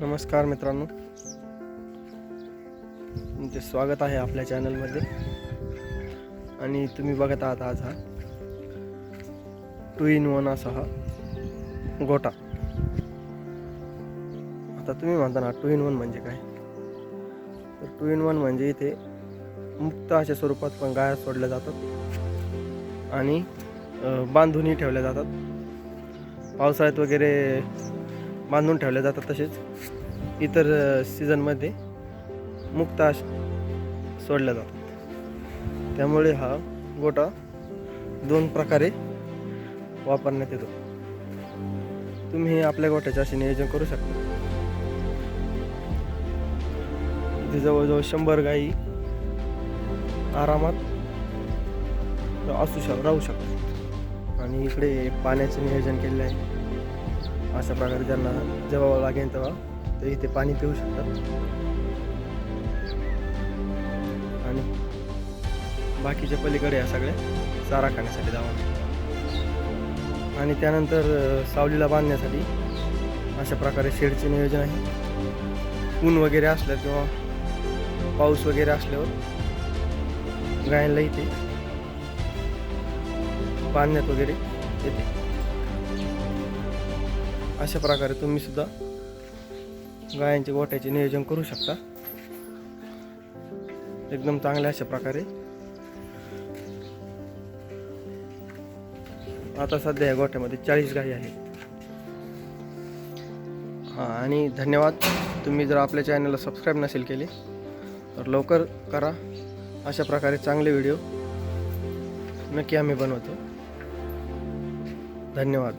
नमस्कार मित्रांनो. तुमचे स्वागत आहे आपल्या चॅनलमध्ये. आणि तुम्ही बघत आहात आज हा टू इन वन असा हा गोटा. आता तुम्ही म्हणता ना टू इन वन म्हणजे काय? तर टू इन वन म्हणजे इथे मुक्त अशा स्वरूपात पण गाया सोडल्या जातात. आणि बांधूनही ठेवल्या जातात. पावसाळ्यात वगैरे बांधून ठेवल्या जातात तसेच. इतर सीझनमध्ये मुक्ताश सोडल्या जातात. त्यामुळे हा गोटा दोन प्रकारे वापरण्यात येतो. तुम्ही आपल्या गोट्याचे असे नियोजन करू शकता. इथे जवळजवळ शंभर गायी आरामात असू शक राहू शकतात. आणि इकडे पाण्याचं नियोजन केलेलं आहे. अशा प्रकारे त्यांना जेव्हा लागेल तेव्हा. ते इथे पाणी पिऊ शकतात. आणि बाकीच्या पलीकडे या सगळ्या चारा खाण्यासाठी जावा. आणि त्यानंतर सावलीला बांधण्यासाठी अशा प्रकारे शेडचे नियोजन आहे. ऊन वगैरे असलं किंवा पाऊस वगैरे असल्यावर गायला इथे बांधण्यात वगैरे येते. अशा प्रकारे तुम्ही सुद्धा गायांचे गोठ्याचे नियोजन करू शकता. एकदम चांगल्या अशा प्रकारे. आता सध्या या गोठ्यामध्ये चाळीस गायी आहेत. हां आणि धन्यवाद. तुम्ही जर आपल्या चॅनलला सबस्क्राईब नसेल केले तर लवकर करा. अशा प्रकारे चांगले व्हिडिओ नक्की आम्ही बनवतो. धन्यवाद.